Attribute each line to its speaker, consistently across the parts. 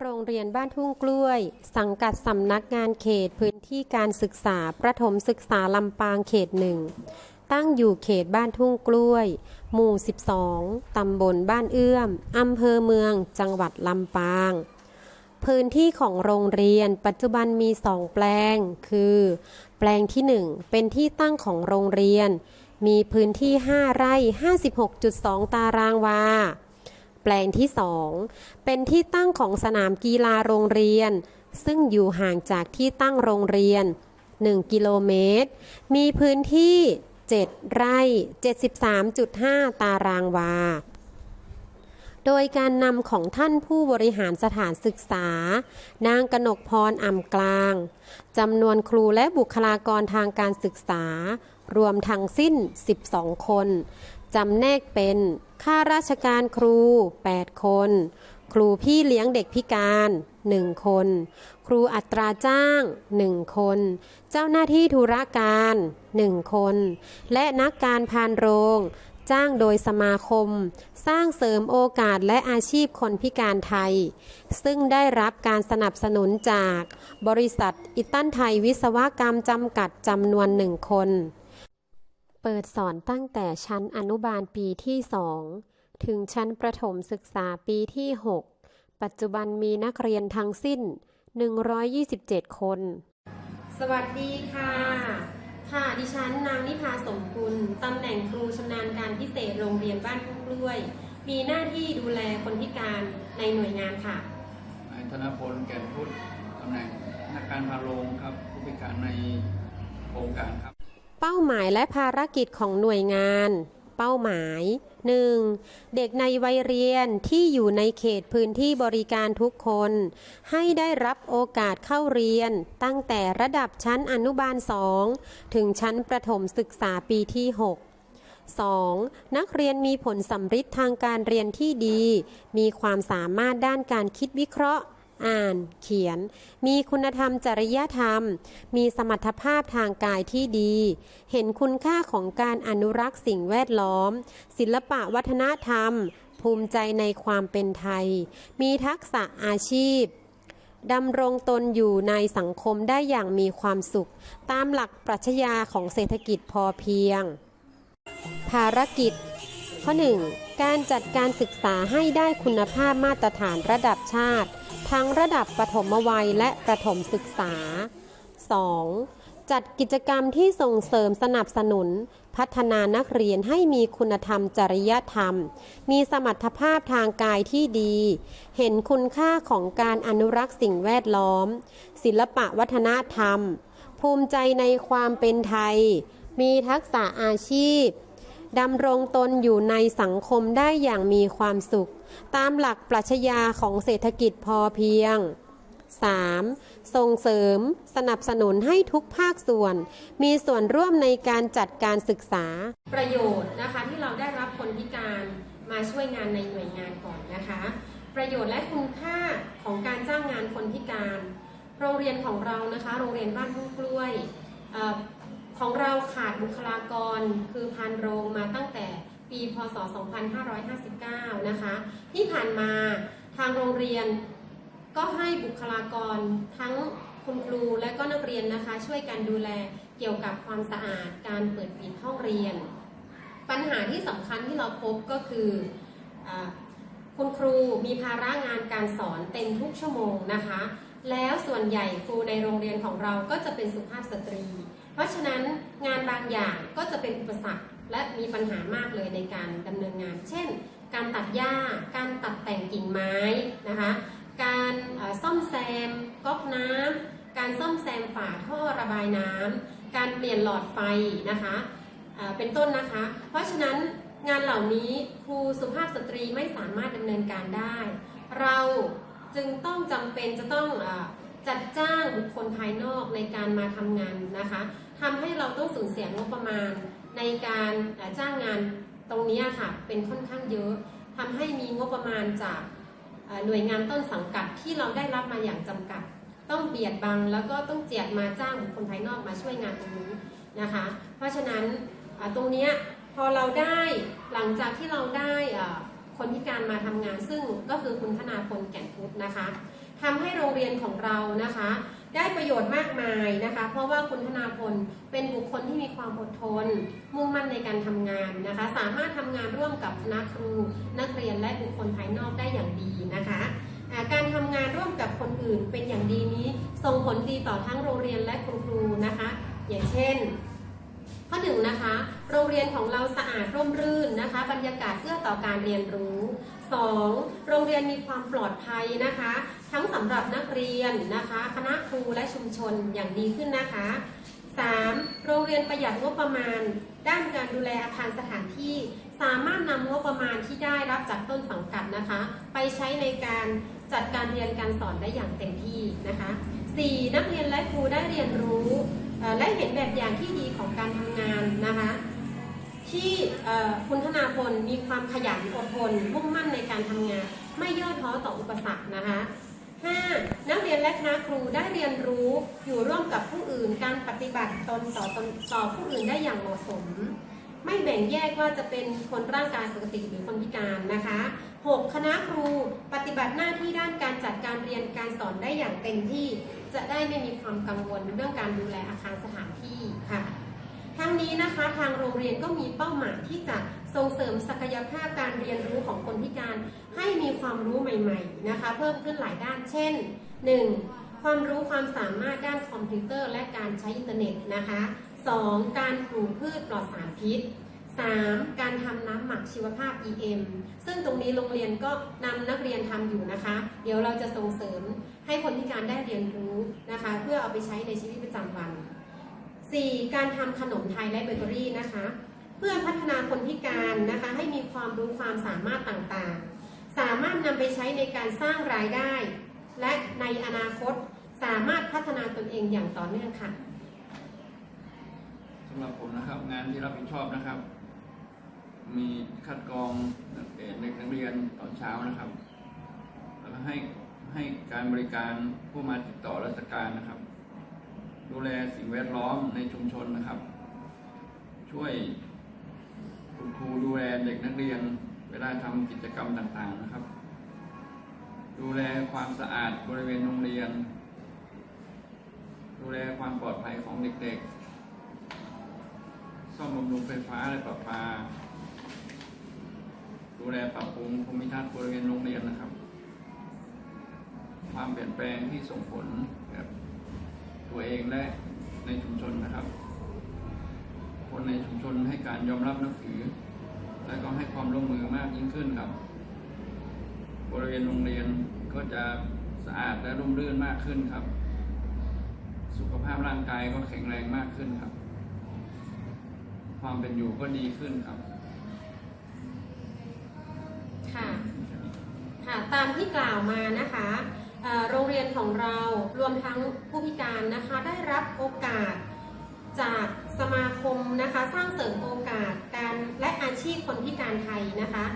Speaker 1: โรงเรียนบ้านทุ่งกล้วย สังกัดสำนักงานเขตพื้นที่การศึกษาประถมศึกษาลำปางเขตหนึ่ง ตั้งอยู่เขตบ้านทุ่งกล้วย หมู่ 12 ตำบลบ้านเอื้อม อำเภอเมือง จังหวัดลำปาง พื้นที่ของโรงเรียนปัจจุบันมีสองแปลง คือ แปลงที่ 1 เป็นที่ตั้งของโรงเรียน มีพื้นที่ 5 ไร่ 56.2 ตารางวา แปลงที่2เป็นที่ตั้งของสนามกีฬาโรงเรียน ซึ่งอยู่ห่างจากที่ตั้งโรงเรียน 1 กิโลเมตร มีพื้นที่ 7 ไร่ 73.5 ตารางวา โดยการนำของท่านผู้บริหารสถานศึกษา นางกนกพรอ่ำกลางจำนวนครูและบุคลากรทางการศึกษารวมทั้งสิ้น 12 คน จำแนกเป็นข้าราชการครู 8 คน ครูพี่เลี้ยงเด็กพิการ 1 คน ครูอัตราจ้าง 1 คน เจ้าหน้าที่ธุรการ 1 คน และนักการพานโรง จ้างโดยสมาคม สร้างเสริมโอกาสและอาชีพคนพิการไทย ซึ่งได้รับการสนับสนุนจาก บริษัทอิตันไทยวิศวกรรมจำกัดจำนวนหนึ่งคน เปิดสอนตั้งแต่ชั้นอนุบาลปีที่2ถึงชั้นประถมศึกษาปีที่ 6 ปัจจุบันมีนักเรียนทั้งสิ้น 127 คน สวัสดีค่ะ ค่ะดิฉันนางนิพาสมกุล ตำแหน่งครูชำนาญการพิเศษโรงเรียนบ้านทุ่งกล้วย มีหน้าที่ดูแลคนพิการในหน่วยงานค่ะ
Speaker 2: นายธนพลแก่นพุทธตำแหน่งนักการพาโรงครับผู้พิการในโครงการครับ
Speaker 1: เป้าหมายและภารกิจของหน่วยงาน เป้าหมาย 1. เด็กในวัยเรียนที่อยู่ในเขตพื้นที่บริการทุกคน ให้ได้รับโอกาสเข้าเรียน ตั้งแต่ระดับชั้นอนุบาล 2 ถึงชั้นประถมศึกษาปีที่ 6 2. นักเรียนมีผลสำฤทธิ์ทางการเรียนที่ดี มีความสามารถด้านการคิดวิเคราะห์ อ่าน เขียน มีคุณธรรมจริยธรรม มีสมรรถภาพทางกายที่ดี เห็นคุณค่าของการอนุรักษ์สิ่งแวดล้อม ศิลปะวัฒนธรรม ภูมิใจในความเป็นไทย มีทักษะอาชีพดำรงตนอยู่ในสังคมได้อย่างมีความสุข ตามหลักปรัชญาของเศรษฐกิจพอเพียง ภารกิจ ข้อ 1. การจัดการศึกษาให้ได้คุณภาพมาตรฐานระดับชาติ ทั้งระดับประถมวัยและประถมศึกษา 2. จัดกิจกรรมที่ส่งเสริมสนับสนุน พัฒนานักเรียนให้มีคุณธรรมจริยธรรม มีสมรรถภาพทางกายที่ดี เห็นคุณค่าของการอนุรักษ์สิ่งแวดล้อม ศิลปะวัฒนธรรม ภูมิใจในความเป็นไทย มีทักษะอาชีพ ดำรงตนอยู่ในสังคมได้อย่างมีความสุข ตามหลักปรัชญาของเศรษฐกิจพอเพียง 3. ส่งเสริม สนับสนุนให้ทุกภาคส่วน มีส่วนร่วมในการจัดการศึกษา ประโยชน์นะคะที่เราได้รับคนพิการมาช่วยงานในหน่วยงานก่อนนะคะ ประโยชน์และคุณค่าของการจ้างงานคนพิการ โรงเรียนของเรานะคะ โรงเรียนบ้านทุ่งกล้วย ของเราขาดบุคลากรคือพันโรงมาตั้งแต่ปีพศ 2559 นะคะ ที่ผ่านมาทางโรงเรียนก็ให้บุคลากรทั้งคุณครูและก็นักเรียนนะคะ ช่วยกันดูแลเกี่ยวกับความสะอาดการเปิดปิดห้องเรียน ปัญหาที่สำคัญที่เราพบก็คืออคุณครูมีภาระงานการสอนเต็มทุกชั่วโมงนะคะ แล้วส่วนใหญ่ครูในโรงเรียนของเราก็จะเป็นสุภาพสตรี เพราะฉะนั้นงานบางอย่างก็จะเป็นอุปสรรคและมีปัญหามากเลยในการดำเนินงาน เช่น การตัดหญ้า การตัดแต่งกิ่งไม้นะคะ การซ่อมแซมก๊อกน้ำการซ่อมแซมฝาท่อระบายน้ำการเปลี่ยนหลอดไฟนะคะเป็นต้นนะคะ เพราะฉะนั้นงานเหล่านี้ครูสุภาพสตรีไม่สามารถดำเนินการได้ เราจึงต้องจำเป็นจะต้องจัดจ้างบุคคลภายนอกในการมาทำงานนะคะ ทำให้เราต้องสูญเสียงบประมาณ ในการจ้างงานตรงนี้ค่ะเป็นค่อนข้างเยอะทำให้มีงบประมาณจากหน่วยงานต้นสังกัดที่เราได้รับมาอย่างจำกัด ต้องเบียดบังแล้วก็ต้องเจียดมาจ้างบุคคลภายนอกมาช่วยงานตรงนี้นะคะ เพราะฉะนั้นตรงนี้พอเราได้หลังจากที่เราได้คนพิการมาทำงานซึ่งก็คือคุณธนาพลแก่นพุทธนะคะทำให้โรงเรียนของเรานะคะ ได้ประโยชน์มากมายนะคะ เพราะว่าคุณธนาพลเป็นบุคคลที่มีความอดทน มุ่งมั่นในการทำงานนะคะ สามารถทำงานร่วมกับคณะครู นักเรียนและบุคคลภายนอกได้อย่างดีนะคะการทำงานร่วมกับคนอื่นเป็นอย่างดีนี้ส่งผลดีต่อทั้งโรงเรียนและคุณครูนะคะ อย่างเช่น ข้อหนึ่งนะคะ โรงเรียนของเราสะอาดร่มรื่นนะคะ บรรยากาศเอื้อต่อการเรียนรู้ 2. โรงเรียนมีความปลอดภัยนะคะ ทั้งสำหรับนักเรียนนะคะ คณะครูและชุมชนอย่างดีขึ้นนะคะ 3. โรงเรียนประหยัดงบประมาณ ด้านการดูแลอาคารสถานที่ สามารถนำงบประมาณที่ได้รับจากต้นสังกัดนะคะ ไปใช้ในการจัดการเรียนการสอนได้อย่างเต็มที่นะคะ 4. นักเรียนและครูได้เรียนรู้และเห็นแบบอย่างที่ดีของการทำงานนะคะ ที่คุณธนาพลมีความขยันอดทนมุ่งมั่นในการทำงาน ไม่ย่อท้อต่ออุปสรรคนะคะ 5. นักเรียนและคณะครูได้เรียนรู้อยู่ร่วมกับผู้อื่นการปฏิบัติตนต่อตนต่อผู้อื่นได้อย่างเหมาะสม ไม่แบ่งแยกว่าจะเป็นคนร่างกายปกติหรือคนพิการนะคะ 6. คณะครูปฏิบัติหน้าที่ด้านการจัดการเรียนการสอนได้อย่างเต็มที่ จะได้ไม่มีความกังวลเรื่องการดูแลอาคารสถานที่ค่ะ ทั้งนี้นะคะทางโรงเรียนก็มีเป้าหมายที่จะส่งเสริมศักยภาพการเรียนรู้ของคนพิการให้มีความรู้ใหม่ๆนะคะเพิ่มขึ้นหลายด้านเช่น 1. ความรู้ความสามารถด้านคอมพิวเตอร์และการใช้อินเทอร์เน็ตนะคะ 2. การปลูกพืชปลอดสารพิษ 3. การทำน้ำหมักชีวภาพ EM ซึ่งตรงนี้โรงเรียนก็นำนักเรียนทำอยู่นะคะ เดี๋ยวเราจะส่งเสริมให้คนพิการได้เรียนรู้นะคะ เพื่อเอาไปใช้ในชีวิตประจำวัน 4. การทำขนมไทยและเบเกอรี่นะคะ เพื่อพัฒนาคนพิการนะคะ ให้มีความรู้ความสามารถต่างๆ สามารถนำไปใช้ในการสร้างรายได้ และในอนาคตสามารถพัฒนาตนเองอย่างต่อเนื่องค่ะ
Speaker 2: สำหรับผมนะครับงานที่รับผิดชอบนะครับ มีคัดกรองนักเรียนเด็กนักเรียนตอนเช้านะครับแล้วก็ให้ให้การบริการผู้มาติดต่อราชการนะครับ ดูแลสิ่งแวดล้อมในชุมชนนะครับ ช่วยคุณครูดูแลเด็กนักเรียน เวลาทำกิจกรรมต่างๆนะครับ ดูแลความสะอาดบริเวณโรงเรียน ดูแลความปลอดภัยของเด็กๆ ซ่อมบำรุงไฟฟ้าและประปา ดูแลปรับปรุงภูมิทัศน์บริเวณโรงเรียนนะครับ ความเปลี่ยนแปลงที่ส่งผลกับ ตัวเองและในชุมชนนะครับ คนในชุมชนให้การยอมรับนับถือ และก็ให้ความร่วมมือมากยิ่งขึ้นครับ บริเวณโรงเรียนก็จะสะอาดและร่มรื่นมากขึ้นครับ สุขภาพร่างกายก็แข็งแรงมากขึ้นครับ ความเป็นอยู่ก็ดีขึ้นครับ
Speaker 1: ค่ะ ค่ะ ตามที่กล่าวมานะคะ โรงเรียนของเรารวมทั้งผู้พิการนะคะได้รับโอกาสจากสมาคมนะคะสร้างเสริมโอกาสการและอาชีพคนพิการไทยนะคะ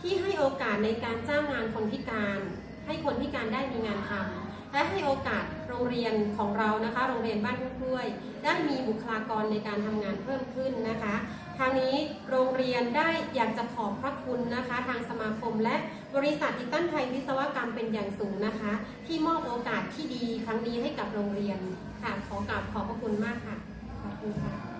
Speaker 1: ที่ให้โอกาสในการจ้างงานคนพิการ ให้คนพิการได้มีงานทำและให้โอกาส โรงเรียนของเรานะคะ โรงเรียนบ้านกล้วย ได้มีบุคลากรในการทำงานเพิ่มขึ้นนะคะทางนี้โรงเรียนได้อยากจะขอบพระคุณนะคะ ทางสมาคมและบริษัทอิตันไทยวิศวกรรมเป็นอย่างสูงนะคะ ที่มอบโอกาสที่ดีครั้งนี้ให้กับโรงเรียนค่ะขอกราบขอบพระคุณมากค่ะขอบคุณค่ะ